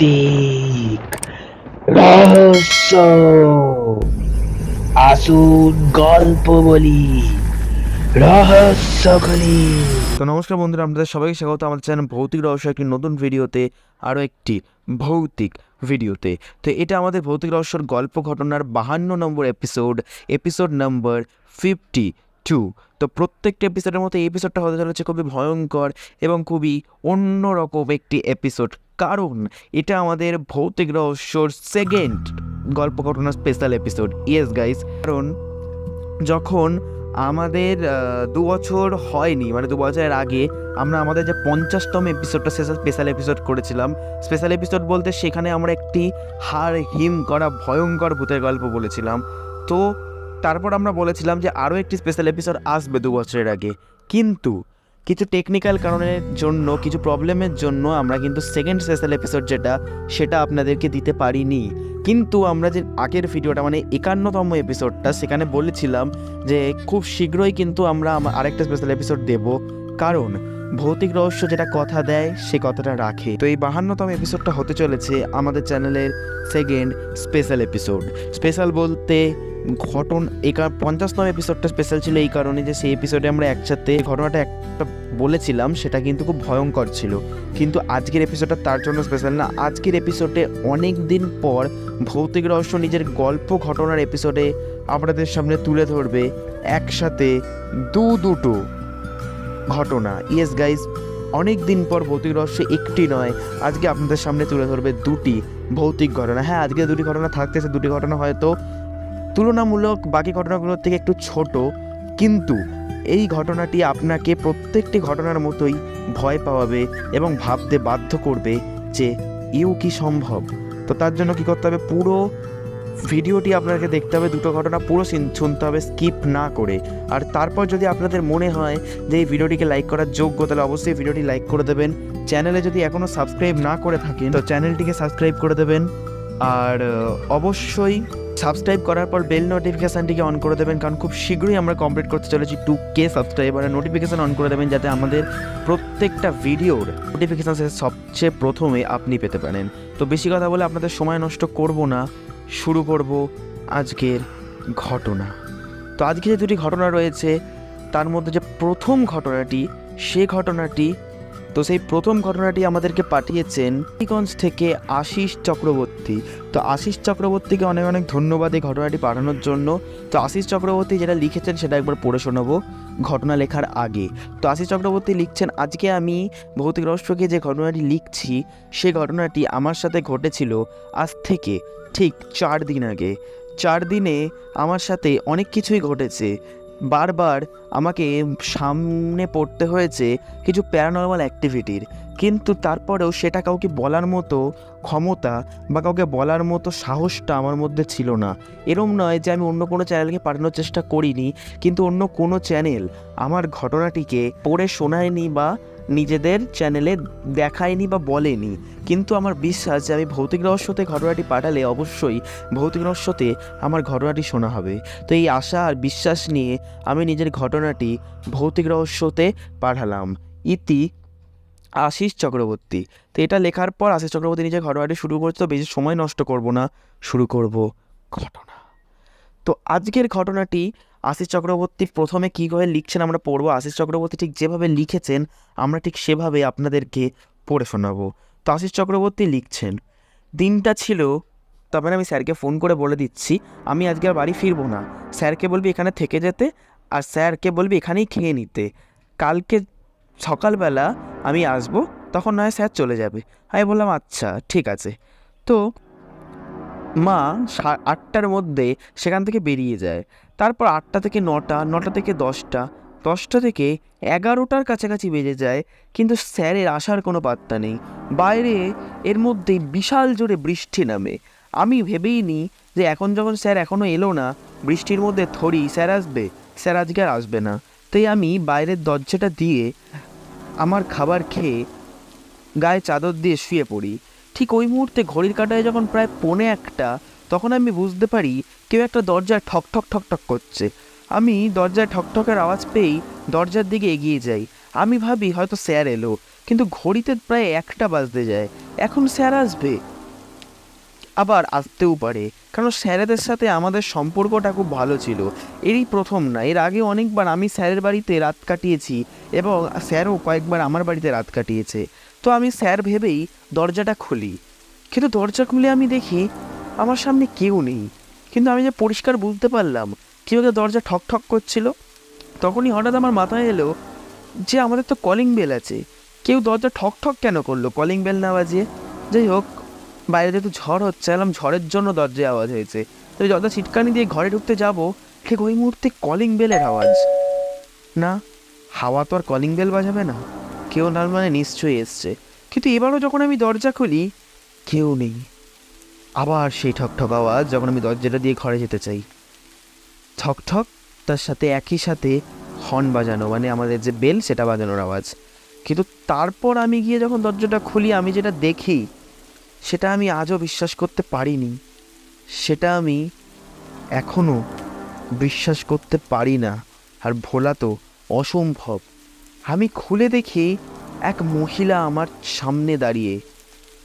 ভৌতিক রহস্য আসুন গল্প বলি রহস্য খুলি তো নমস্কার বন্ধুরা, আপনাদের সবাইকে স্বাগত। আমাদের চ্যানেল ভৌতিক রহস্য একটি নতুন ভিডিওতে, আরও একটি ভৌতিক ভিডিওতে। তো এটা আমাদের ভৌতিক রহস্যর গল্প ঘটনার বাহান্ন number episode episode number fifty two তো প্রত্যেকটা এপিসোডের মতো এপিসোডটা হতে চলেছে খুবই ভয়ঙ্কর এবং খুবই অন্যরকম একটি এপিসোড কারণ এটা আমাদের ভৌতিক রহস্যর সেকেন্ড গল্প ঘটনা স্পেশাল এপিসোড ইয়েস গাইস কারণ যখন আমাদের দু বছর হয়নি মানে দু বছরের আগে আমরা আমাদের যে পঞ্চাশতম এপিসোডটা শেষ স্পেশাল এপিসোড করেছিলাম স্পেশাল এপিসোড বলতে সেখানে আমরা একটি হার হিম করা ভয়ঙ্কর ভূতের গল্প বলেছিলাম। তো তারপর আমরা বলেছিলাম যে আরও একটি স্পেশাল এপিসোড আসবে দু বছরের আগে। কিন্তু কিছু টেকনিক্যাল কারণের জন্য, কিছু প্রবলেমের জন্য আমরা কিন্তু সেকেন্ড স্পেশাল এপিসোড যেটা, সেটা আপনাদেরকে দিতে পারিনি। কিন্তু আমরা যে আগের ভিডিওটা মানে একান্নতম এপিসোডটা সেখানে বলেছিলাম যে খুব শীঘ্রই কিন্তু আমরা আমা- আরেকটা স্পেশাল এপিসোড দেব। কারণ ভৌতিক রহস্য যেটা কথা দেয়, সে কথাটা রাখে। তো এই বাহান্নতম এপিসোডটা হতে চলেছে আমাদের চ্যানেলের সেকেন্ড স্পেশাল এপিসোড স্পেশাল বলতে ঘটন এই পঞ্চাশতম এপিসোডটা স্পেশাল ছিল এই কারণে যে সেই এপিসোডে আমরা একসাথে ঘটনাটা একটা বলেছিলাম, সেটা কিন্তু খুব ভয়ঙ্কর ছিল। কিন্তু আজকের এপিসোডটা তার জন্য স্পেশাল না। আজকের এপিসোডে অনেক দিন পর ভৌতিক রহস্য নিজের গল্প ঘটনার এপিসোডে আপনাদের সামনে তুলে ধরবে একসাথে দু দুটো। ঘটনা। ইয়েস গাইজ অনেক দিন পর ভৌতিক রহস্য একটি নয়, আজকে আপনাদের সামনে তুলে ধরবে দুটি ভৌতিক ঘটনা। হ্যাঁ আজকে দুটি ঘটনা থাকতেছে, দুটি ঘটনা হয়তো তুলনামূলক বাকি ঘটনাগুলোর থেকে একটু ছোট, কিন্তু এই ঘটনাটি আপনাকে প্রত্যেকটি ঘটনার মতোই ভয় পাওয়াবে এবং ভাবতে বাধ্য করবে যে ইউ কি সম্ভব? তো তার জন্য কি করতে হবে? পুরো ভিডিওটি আপনাকে দেখতে হবে, দুটো ঘটনা পুরো শুনতে হবে স্কিপ না করে। আর তারপর যদি আপনাদের মনে হয় যে এই ভিডিওটিকে লাইক করার যোগ্য, তাহলে অবশ্যই ভিডিওটি লাইক করে দেবেন। চ্যানেলে যদি এখনও সাবস্ক্রাইব না করে থাকেন, তো চ্যানেলটিকে সাবস্ক্রাইব করে দেবেন। আর অবশ্যই সাবস্ক্রাইব করার পর বেল নোটিফিকেশানটিকে অন করে দেবেন, কারণ খুব শীঘ্রই আমরা কমপ্লিট করতে চলেছি টু কে সাবস্ক্রাইব আর নোটিফিকেশান অন করে দেবেন, যাতে আমাদের প্রত্যেকটা ভিডিওর নোটিফিকেশান সবচেয়ে প্রথমে আপনি পেতে পারেন। তো বেশি কথা বলে আপনাদের সময় নষ্ট করব না। শুরু করব আজকের ঘটনা। তো আজকে যে দুটি ঘটনা রয়েছে, তার মধ্যে যে প্রথম ঘটনাটি, সে ঘটনাটি তো সেই প্রথম ঘটনাটি আমাদেরকে পাঠিয়েছেন হবিগঞ্জ থেকে আশিস চক্রবর্তী। তো আশিস চক্রবর্তীকে অনেক অনেক ধন্যবাদ এই ঘটনাটি পাঠানোর জন্য। তো আশিস চক্রবর্তী যেটা লিখেছেন সেটা একবার পড়ে শোনাবো ঘটনা লেখার আগে। তো আশিস চক্রবর্তী লিখছেন, আজকে আমি ভৌতিক রহস্যকে যে ঘটনাটি লিখছি, সে ঘটনাটি আমার সাথে ঘটেছিল আজ থেকে ঠিক চার দিন আগে। চার দিনে আমার সাথে অনেক কিছুই ঘটেছে। বারবার আমাকে সামনে পড়তে হয়েছে কিছু প্যারানর্মাল অ্যাক্টিভিটির কিন্তু তারপরেও সেটা কাউকে বলার মতো ক্ষমতা বা কাউকে বলার মতো সাহসটা আমার মধ্যে ছিল না। এরম নয় যে আমি অন্য কোনো চ্যানেলকে পাঠানোর চেষ্টা করিনি, কিন্তু অন্য কোনো চ্যানেল আমার ঘটনাটিকে পড়ে শোনায়নি বা নিজেদের চ্যানেলে দেখায়নি বা বলেনি। কিন্তু আমার বিশ্বাস যে আমি ভৌতিক রহস্যতে ঘটনাটি পাঠালে অবশ্যই ভৌতিক রহস্যতে আমার ঘটনাটি শোনা হবে। তো এই আশা আর বিশ্বাস নিয়ে আমি নিজের ঘটনাটি ভৌতিক রহস্যতে পাঠালাম। ইতি আশিস চক্রবর্তী। তো এটা লেখার পর আশিস চক্রবর্তী নিজের ঘটনাটি শুরু করছে, তো বেশি সময় নষ্ট করব না, শুরু করব ঘটনা। তো আজকের ঘটনাটি আশিস চক্রবর্তী প্রথমে কী করে লিখছেন আমরা পড়ব, আশিস চক্রবর্তী ঠিক যেভাবে লিখেছেন, আমরা ঠিক সেভাবে আপনাদেরকে পড়ে শোনাবো। তো আশিস চক্রবর্তী লিখছেন, দিনটা ছিল, তারপরে আমি স্যারকে ফোন করে বলে দিচ্ছি, আমি আজকে আর বাড়ি ফিরবো না। স্যারকে বলবি এখানে থেকে যেতে, আর স্যারকে বলবি এখানেই খেয়ে নিতে। কালকে সকালবেলা আমি আসব, তখন নয় স্যার চলে যাবে। আমি বললাম আচ্ছা ঠিক আছে। তো মা আটটার মধ্যে সেখান থেকে বেরিয়ে যায়। তারপর আটটা থেকে নটা নটা থেকে দশটা দশটা থেকে এগারোটার কাছাকাছি বেজে যায়, কিন্তু স্যারের আসার কোনো পাত্তা নেই। বাইরে এর মধ্যে বিশাল জোরে বৃষ্টি নামে। আমি ভেবেই নিই যে এখন যখন স্যার এখনও এলো না, বৃষ্টির মধ্যে থরি, স্যার আসবে? স্যার আজকে আর আসবে না। তাই আমি বাইরের দরজাটা দিয়ে আমার খাবার খেয়ে গায়ে চাদর দিয়ে শুয়ে পড়ি। ঠিক ওই মুহূর্তে ঘড়ির কাঁটায় যখন প্রায় পৌনে একটা, তখন আমি বুঝতে পারি কেউ একটা দরজায় ঠক ঠক ঠক ঠক করছে। আমি দরজায় ঠকঠকের আওয়াজ পেয়েই দরজার দিকে এগিয়ে যাই। আমি ভাবি হয়তো স্যার এলো, কিন্তু ঘড়িতে প্রায় একটা বাজতে যায়। এখন স্যার আসবে। আবার আসতেও পারে। কারণ স্যারেদের সাথে আমাদের সম্পর্কটা খুব ভালো ছিল। এরই প্রথম না, এর আগে অনেকবার আমি স্যারের বাড়িতে রাত কাটিয়েছি এবং স্যারও কয়েকবার আমার বাড়িতে রাত কাটিয়েছে। তো আমি স্যার ভেবেই দরজাটা খুলি। কিন্তু দরজা খুলে আমি দেখি আমার সামনে কেউ নেই। কিন্তু আমি যে পরিষ্কার বুঝতে পারলাম, কেউ দরজা ঠক ঠক করছিল, তখনই হঠাৎ আমার মাথায় এলো যে আমাদের তো কলিং বেল আছে। কেউ দরজা ঠক ঠক কেন করল? কলিং বেল না বাজিয়ে? যাই হোক বাইরে যেহেতু ঝড় হচ্ছে এলাম ঝড়ের জন্য দরজায় আওয়াজ হয়েছে। তো দরজা ছিটকানি দিয়ে ঘরে ঢুকতে যাব, ঠিক ওই মুহূর্তে কলিং বেলের আওয়াজ। না, হাওয়া তো আর কলিং বেল বাজাবে না। কেউ না মানে নিশ্চয়ই এসছে। কিন্তু এবারও যখন আমি দরজা খুলি, কেউ নেই। আবার সেই ঠক ঠক আওয়াজ যখন আমি দরজাটা দিয়ে ঘরে যেতে চাই। ঠক ঠক তার সাথে একই সাথে হর্ন বাজানো মানে আমাদের যে বেল সেটা বাজানোর আওয়াজ। কিন্তু তারপর আমি গিয়ে যখন দরজাটা খুলি, আমি যেটা দেখি সেটা আমি আজও বিশ্বাস করতে পারিনি। সেটা আমি এখনও বিশ্বাস করতে পারি না। আর ভোলা তো অসম্ভব। আমি খুলে দেখি এক মহিলা আমার সামনে দাঁড়িয়ে,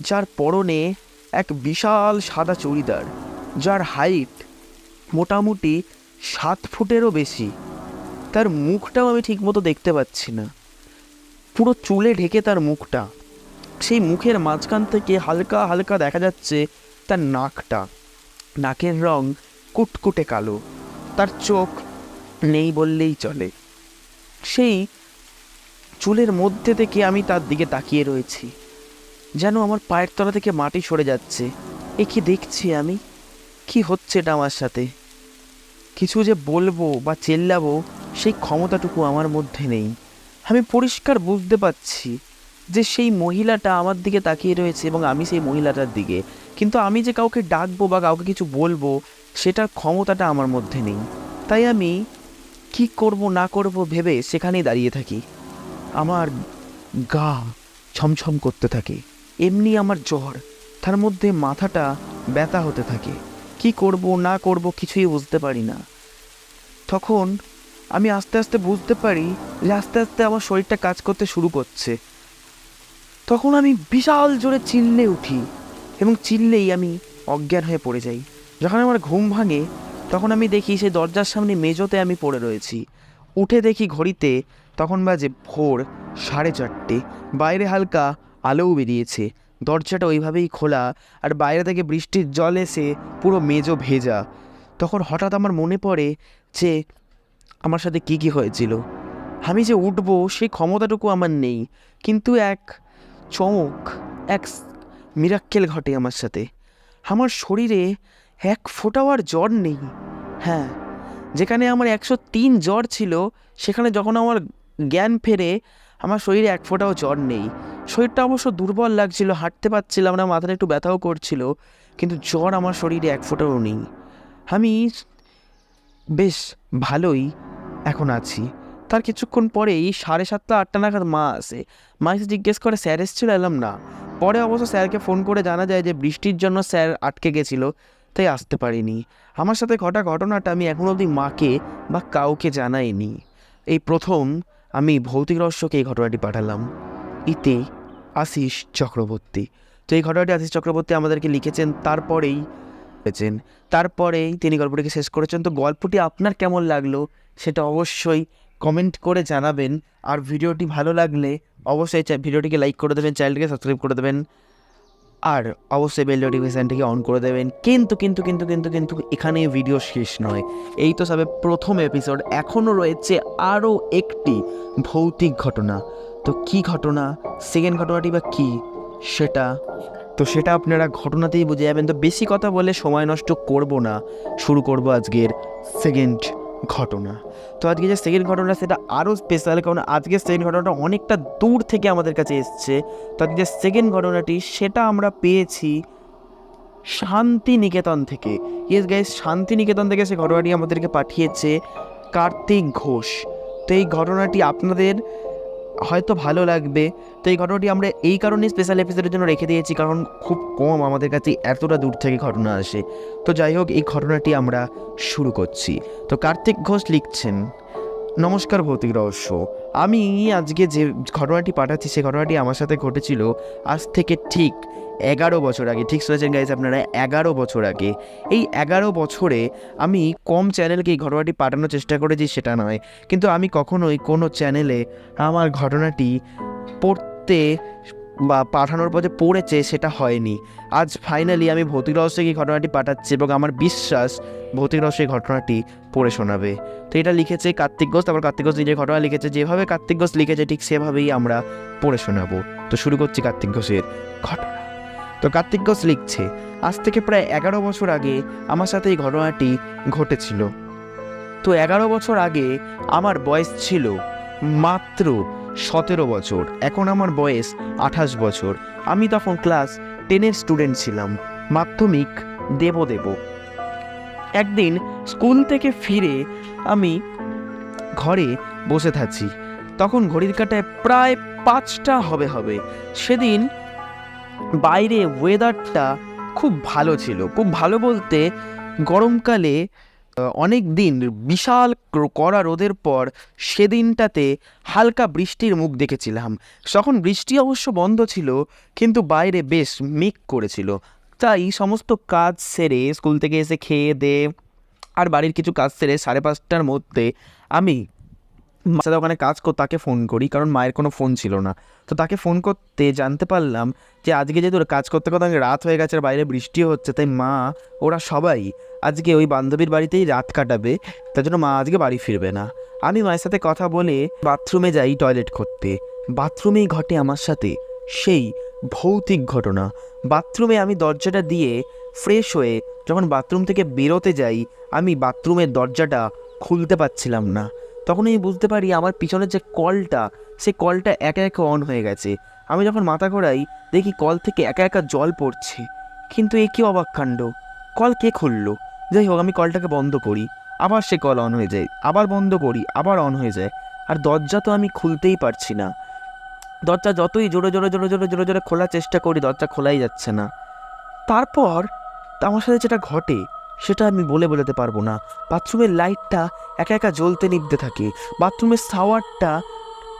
যার পরনে এক বিশাল সাদা চুড়িদার, যার হাইট মোটামুটি সাত ফুটেরও বেশি। তার মুখটাও আমি ঠিকমতো দেখতে পাচ্ছি না। পুরো চুলে ঢেকে তার মুখটা। সেই মুখের মাঝখান থেকে হালকা হালকা দেখা যাচ্ছে তার নাকটা। নাকের রং কুটকুটে কালো। তার চোখ নেই বললেই চলে। সেই চুলের মধ্যে থেকে আমি তার দিকে তাকিয়ে রয়েছি। যেন আমার পায়ের তলা থেকে মাটি সরে যাচ্ছে। এ কি দেখছি আমি? কি হচ্ছে এটা আমার সাথে? কিছু যে বলব বা চেল্লাবো সেই ক্ষমতাটুকু আমার মধ্যে নেই। আমি পরিষ্কার বুঝতে পারছি যে সেই মহিলাটা আমার দিকে তাকিয়ে রয়েছে এবং আমি সেই মহিলাটার দিকে। কিন্তু আমি যে কাউকে ডাকবো বা কাউকে কিছু বলব, সেটার ক্ষমতাটা আমার মধ্যে নেই। তাই আমি কি করব, না করব ভেবে সেখানেই দাঁড়িয়ে থাকি। আমার গা ছমছম করতে থাকে। এমনি আমার জ্বর, তার মধ্যে মাথাটা ব্যথা হতে থাকে। কি করব, না করব কিছুই বুঝতে পারি না। তখন আমি আস্তে আস্তে বুঝতে পারি যে আস্তে আস্তে আমার শরীরটা কাজ করতে শুরু করছে। তখন আমি বিশাল জোরে চিল্লে উঠি এবং চিল্লেই আমি অজ্ঞান হয়ে পড়ে যাই। যখন আমার ঘুম ভাঙে, তখন আমি দেখি সেই দরজার সামনে মেজোতে আমি পড়ে রয়েছি। উঠে দেখি ঘড়িতে তখন বাজে ভোর সাড়ে চারটে। বাইরে হালকা আলোও বেরিয়েছে। দরজাটা ওইভাবেই খোলা আর বাইরে থেকে বৃষ্টির জল এসে পুরো মেজো ভেজা। তখন হঠাৎ আমার মনে পড়ে যে আমার সাথে কি কি হয়েছিল। আমি যে উঠবো, সেই ক্ষমতাটুকু আমার নেই। কিন্তু এক চমক, এক মিরাক্কেল ঘটে আমার সাথে। আমার শরীরে এক ফোঁটাও আর জ্বর নেই। হ্যাঁ যেখানে আমার একশো তিন জ্বর ছিল, সেখানে যখন আমার জ্ঞান ফেরে, আমার শরীরে এক ফোঁটাও জ্বর নেই। শরীরটা অবশ্য দুর্বল লাগছিল, হাঁটতে পারছিলাম না, মাথাটা একটু ব্যথাও করছিল, কিন্তু জ্বর আমার শরীরে এক ফোঁটাও নেই। আমি বেশ ভালোই এখন আছি। তার কিছুক্ষণ পরেই সাড়ে সাতটা, আটটা নাগাদ মা আসে। মা এসে জিজ্ঞেস করে, স্যার এসেছিল? এলাম না। পরে অবশ্য স্যারকে ফোন করে জানা যায় যে, বৃষ্টির জন্য স্যার আটকে গেছিল, তাই আসতে পারিনি। আমার সাথে ঘটা ঘটনাটা আমি এখন অবধি মাকে বা কাউকে জানাইনি। এই প্রথম আমি ভৌতিক রহস্যকে এই ঘটনাটি পাঠালাম। ইতে আশিস চক্রবর্তী। তো এই ঘটনাটি আশিস চক্রবর্তী আমাদেরকে লিখেছেন, তারপরেই তারপরেই তিনি গল্পটিকে শেষ করেছেন। তো গল্পটি আপনার কেমন লাগল? সেটা অবশ্যই কমেন্ট করে জানাবেন। আর ভিডিওটি ভালো লাগলে অবশ্যই ভিডিওটিকে লাইক করে দেবেন চ্যানেলটিকে সাবস্ক্রাইব করে দেবেন। আর অবশ্যই বেল নোটিফিকেশানটিকে অন করে দেবেন। কিন্তু কিন্তু কিন্তু কিন্তু কিন্তু এখানে ভিডিও শেষ নয়। এই তো সবে প্রথম এপিসোড এখনও রয়েছে আরও একটি ভৌতিক ঘটনা। তো কি ঘটনা? সেকেন্ড ঘটনাটি বা কি? সেটা? তো সেটা আপনারা ঘটনাতেই বুঝে যাবেন। তো বেশি কথা বলে সময় নষ্ট করব না। শুরু করব আজকের সেকেন্ড ঘটনা। তো আজকে যে সেকেন্ড ঘটনা সেটা আরও স্পেশাল কারণ আজকের সেকেন্ড ঘটনাটা অনেকটা দূর থেকে আমাদের কাছে এসছে। তো আজকে যে সেকেন্ড ঘটনাটি সেটা আমরা পেয়েছি শান্তিনিকেতন থেকে। ইয়েস গাইস শান্তিনিকেতন থেকে সে ঘটনাটি আমাদেরকে পাঠিয়েছে কার্তিক ঘোষ। তো এই ঘটনাটি আপনাদের হয়তো ভালো লাগবে। তো এই ঘটনাটি আমরা এই কারণে স্পেশাল এপিসোডের জন্য রেখে দিয়েছি, কারণ খুব কম আমাদের কাছে এতটা দূর থেকে ঘটনা আসে। তো যাই হোক, এই ঘটনাটি আমরা শুরু করছি। তো কার্তিক ঘোষ লিখছেন, নমস্কার ভৌতিক রহস্য। আমি আজকে যে ঘটনাটি পাঠাচ্ছি, সে ঘটনাটি আমার সাথে ঘটেছিল আজ থেকে ঠিক এগারো বছর আগে, ঠিক শুনেছেন গাইজ আপনারা? এগারো বছর আগে। এই এগারো বছরে আমি কম চ্যানেলকে এই ঘটনাটি পাঠানোর চেষ্টা করেছি সেটা নয়। কিন্তু আমি কখনোই কোনো চ্যানেলে আমার ঘটনাটি পড়তে বা পাঠানোর যে পড়েছে সেটা হয়নি। আজ ফাইনালি আমি ভৌতিক রহস্যে এই ঘটনাটি পাঠাচ্ছি এবং আমার বিশ্বাস ভৌতিক রহস্য ঘটনাটি পড়ে শোনাবে। তো এটা লিখেছে কার্তিক ঘোষ, তারপর কার্তিক ঘোষ নিজের ঘটনা লিখেছে। যেভাবে কার্তিক ঘোষ লিখেছে, ঠিক সেভাবেই আমরা পড়ে শোনাবো। তো শুরু করছি কার্তিক ঘোষের ঘটনা। তো কার্তিক ঘোষ লিখছে, আজ থেকে প্রায় এগারো বছর আগে আমার সাথে এই ঘটনাটি ঘটেছিল। তো এগারো বছর আগে আমার বয়স ছিল মাত্র সতেরো বছর, এখন আমার বয়স আঠাশ বছর। আমি তখন ক্লাস টেনের স্টুডেন্ট ছিলাম, মাধ্যমিক দেব দেব একদিন স্কুল থেকে ফিরে আমি ঘরে বসে থাকি তখন ঘড়ির কাটায় প্রায় পাঁচটা হবে হবে, সেদিন বাইরে ওয়েদারটা খুব ভালো ছিল। খুব ভালো বলতে গরমকালে অনেক দিন বিশাল কড়া রোদের পর সেদিনটাতে হালকা বৃষ্টির মুখ দেখেছিলাম। তখন বৃষ্টি অবশ্য বন্ধ ছিল, কিন্তু বাইরে বেশ মেঘ করেছিল। তাই সমস্ত কাজ সেরে স্কুল থেকে এসে খেয়ে দে, আর বাড়ির কিছু কাজ সেরে সাড়ে পাঁচটার মধ্যে আমি সাথে ওখানে কাজ কর, তাকে ফোন করি, কারণ মায়ের কোনো ফোন ছিল না। তো তাকে ফোন করতে জানতে পারলাম যে আজকে যেহেতু কাজ করতে করতে রাত হয়ে গেছে, আর বাইরে বৃষ্টি হচ্ছে, তাই মা, ওরা সবাই আজকে ওই বান্ধবীর বাড়িতেই রাত কাটাবে, তার জন্য মা আজকে বাড়ি ফিরবে না। আমি মায়ের সাথে কথা বলে বাথরুমে যাই টয়লেট করতে। বাথরুমেই ঘটে আমার সাথে সেই ভৌতিক ঘটনা। বাথরুমে আমি দরজাটা দিয়ে ফ্রেশ হয়ে যখন বাথরুম থেকে বেরোতে যাই, আমি বাথরুমের দরজাটা খুলতে পারছিলাম না। তখন আমি বুঝতে পারি আমার পিছনের যে কলটা সে কলটা একা একা অন হয়ে গেছে। আমি যখন মাথা ঘোরাই, দেখি কল থেকে একা একা জল পড়ছে। কিন্তু এ কি অবাক কাণ্ড? কল কে খুললো? যাই হোক, আমি কলটাকে বন্ধ করি। আবার সে কল অন হয়ে যায়। আবার বন্ধ করি, আবার অন হয়ে যায়। আর দরজা তো আমি খুলতেই পারছি না। দরজা যতই জোরে জোরে জোরে জোরে জোরে জোরে খোলার চেষ্টা করি, দরজা খোলাই যাচ্ছে না। তারপর, আমার সাথে যেটা ঘটে সেটা আমি বলে বোঝাতে পারব না। বাথরুমের লাইটটা একা একা জ্বলতে নিভতে থাকে। বাথরুমের শাওয়ারটা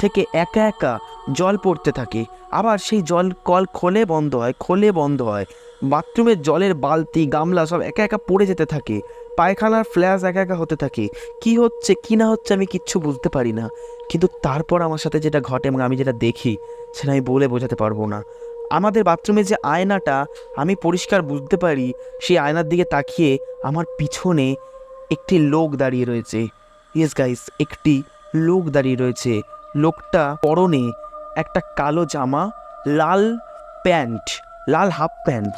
থেকে একা একা জল পড়তে থাকে। আবার সেই জল কল খোলে বন্ধ হয়, খোলে বন্ধ হয়। বাথরুমের জলের বালতি, গামলা সব একা একা পড়ে যেতে থাকে। পায়খানার ফ্ল্যাশ একা একা হতে থাকে। কি হচ্ছে, কি না হচ্ছে আমি কিচ্ছু বুঝতে পারি না। কিন্তু তারপর আমার সাথে যেটা ঘটে এবং আমি যেটা দেখি, সেটা আমি বলে বোঝাতে পারব না। আমাদের বাথরুমে যে আয়নাটা আমি পরিষ্কার বুঝতে পারি, সেই আয়নার দিকে তাকিয়ে আমার পিছনে একটি লোক দাঁড়িয়ে রয়েছে। ইয়েস গাইস একটি লোক দাঁড়িয়ে রয়েছে। লোকটা পরনে একটা কালো জামা, লাল প্যান্ট, লাল হাফ প্যান্ট,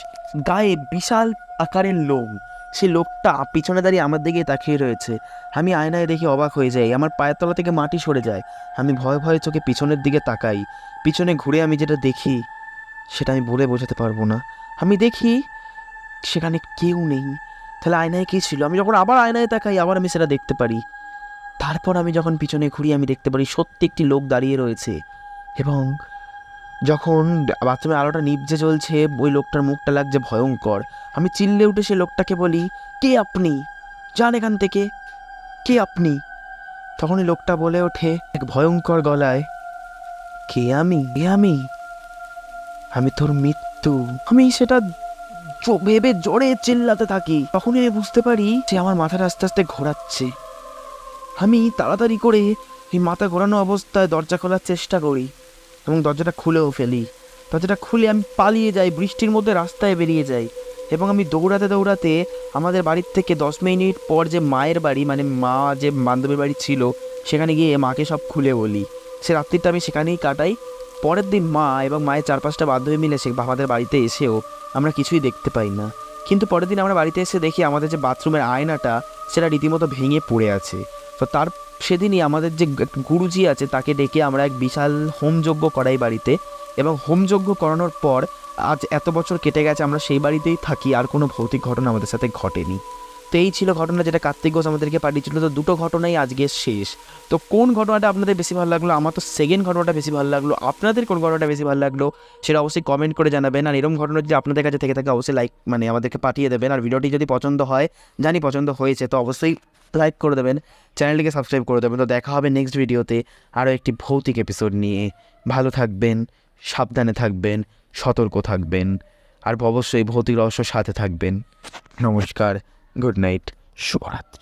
গায়ে বিশাল আকারের লোম। সে লোকটা পিছনে দাঁড়িয়ে আমার দিকে তাকিয়ে রয়েছে। আমি আয়নায় দেখে অবাক হয়ে যাই। আমার পায়ের তলা থেকে মাটি সরে যায়। আমি ভয়ে ভয়ে চোখে পিছনের দিকে তাকাই। পিছনে ঘুরে আমি যেটা দেখি সেটা আমি বলে বোঝাতে পারব না। আমি দেখি সেখানে কেউ নেই। তাহলে আয়নায় কী ছিল? আমি যখন আবার আয়নায় তাকাই, আবার আমি সেটা দেখতে পারি। তারপর আমি যখন পিছনে ঘুরি, আমি দেখতে পারি সত্যি একটি লোক দাঁড়িয়ে রয়েছে। এবং যখন বাথরুমের আলোটা নিভজে চলছে, ওই লোকটার মুখটা লাগছে ভয়ঙ্কর। আমি চিল্লে উঠে সে লোকটাকে বলি, কে আপনি? যান এখান থেকে। কে আপনি? তখন ওই লোকটা বলে ওঠে এক ভয়ঙ্কর গলায়, কে আমি? কে আমি? আমি তোর মৃত্যু। আমি সেটা ভেবে জোরে চিল্লাতে থাকি। তখনই আমি বুঝতে পারি যে আমার মাথাটা আস্তে আস্তে ঘোরাচ্ছে। আমি তাড়াতাড়ি করে এই মাথা ঘোরানো অবস্থায় দরজা খোলার চেষ্টা করি এবং দরজাটা খুলেও ফেলি। দরজাটা খুলে আমি পালিয়ে যাই, বৃষ্টির মধ্যে রাস্তায় বেরিয়ে যাই এবং আমি দৌড়াতে দৌড়াতে আমাদের বাড়ির থেকে দশ মিনিট পর যে মায়ের বাড়ি মানে মা যে বান্ধবীর বাড়ি ছিল, সেখানে গিয়ে মাকে সব খুলে বলি। সে রাত্রিটা আমি সেখানেই কাটাই। পরের দিন মা এবং মায়ের চার পাঁচটা বান্ধবী মিলে সে আমাদের বাড়িতে এসেও আমরা কিছুই দেখতে পাই না। কিন্তু পরের দিন আমরা বাড়িতে এসে দেখি আমাদের যে বাথরুমের আয়নাটা, সেটা রীতিমতো ভেঙে পড়ে আছে। তো তার সেদিনই আমাদের যে গুরুজি আছে, তাকে ডেকে আমরা এক বিশাল হোমযজ্ঞ করাই বাড়িতে। এবং হোমযজ্ঞ করানোর পর আজ এত বছর কেটে গেছে, আমরা সেই বাড়িতেই থাকি, আর কোনো ভৌতিক ঘটনা আমাদের সাথে ঘটেনি। তো এই ছিল ঘটনা যেটা কার্তিক ঘোষ আমাদেরকে পাঠিয়েছিল। তো দুটো ঘটনাই আজকে শেষ। তো কোন ঘটনাটা আপনাদের বেশি ভালো লাগল? আমার তো সেকেন্ড ঘটনাটা বেশি ভালো লাগল। আপনাদের কোন ঘটনাটা বেশি ভালো লাগল? সেটা অবশ্যই কমেন্ট করে জানাবেন। আর এরকম ঘটনা যদি আপনাদের কাছে থেকে থাকে, অবশ্যই লাইক মানে আমাদেরকে পাঠিয়ে দেবেন। আর ভিডিওটি যদি পছন্দ হয়, জানি পছন্দ হয়েছে, তো অবশ্যই লাইক করে দেবেন। চ্যানেলটিকে সাবস্ক্রাইব করে দেবেন। তো দেখা হবে নেক্সট ভিডিওতে আরও একটি ভৌতিক এপিসোড নিয়ে। ভালো থাকবেন, সাবধানে থাকবেন, সতর্ক থাকবেন, আর অবশ্যই ভৌতিক রহস্য সাথে থাকবেন। নমস্কার। গুড নাইট শুভরাত্রি